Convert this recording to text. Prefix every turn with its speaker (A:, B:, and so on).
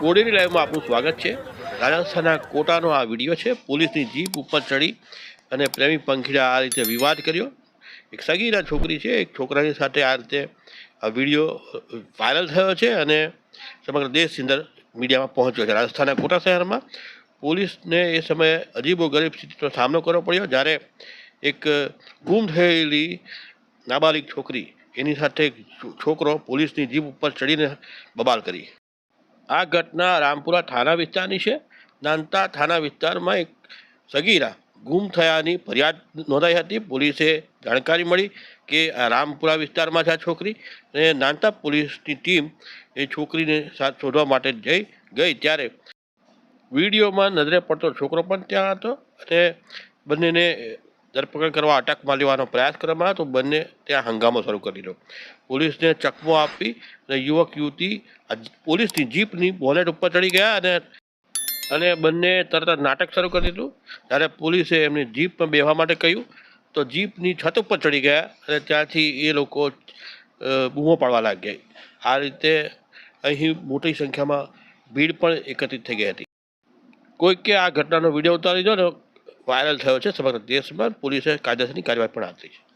A: બોડેલી લાઈવમાં આપનું સ્વાગત છે. રાજસ્થાનના કોટાનો આ વીડિયો છે. પોલીસની જીપ ઉપર ચડી અને પ્રેમી પંખીડા આ રીતે વિવાદ કર્યો. એક સગીરા છોકરી છે. એક છોકરાની સાથે આ રીતે આ વીડિયો વાયરલ થયો છે અને સમગ્ર દેશની અંદર મીડિયામાં પહોંચ્યો છે. રાજસ્થાનના કોટા શહેરમાં પોલીસને એ સમયે અજીબો ગરીબ સ્થિતિનો સામનો કરવો પડ્યો. જ્યારે એક ગુમ થયેલી નાબાલિગ છોકરી એની સાથે છોકરો પોલીસની જીપ ઉપર ચડીને બબાલ કરી. આ ઘટના રામપુરા થાના વિસ્તારની છે. નાનતા થાના વિસ્તારમાં એક સગીરા ગુમ થયાની ફરિયાદ નોંધાઈ હતી. પોલીસે જાણકારી મળી કે આ રામપુરા વિસ્તારમાં છે આ છોકરી અને નાનતા પોલીસની ટીમ એ છોકરીને સાથ શોધવા માટે જઈ ગઈ. ત્યારે વિડીયોમાં નજરે પડતો છોકરો પણ ત્યાં હતો અને બંનેને ધરપકડ કરવા અટકમાં લેવાનો પ્રયાસ કરવામાં આવ્યો તો બંને ત્યાં હંગામો શરૂ કરી દીધો. પોલીસને ચકમો આપી અને યુવક, યુવતી પોલીસની જીપની બોનેટ ઉપર ચડી ગયા અને અને બંને તરત નાટક શરૂ કરી દીધું. ત્યારે પોલીસે એમની જીપમાં બેહવા માટે કહ્યું, તો જીપની છત ઉપર ચડી ગયા અને ત્યાંથી એ લોકો બૂમો પાડવા લાગ્યા. આ રીતે અહીં મોટી સંખ્યામાં ભીડ પણ એકત્રિત થઈ ગઈ હતી. કોઈકે આ ઘટનાનો વીડિયો ઉતારી દો ને વાયરલ થયો છે. સમગ્ર દેશમાં પોલીસે કાયદેસરની કાર્યવાહી પણ હાથ છે.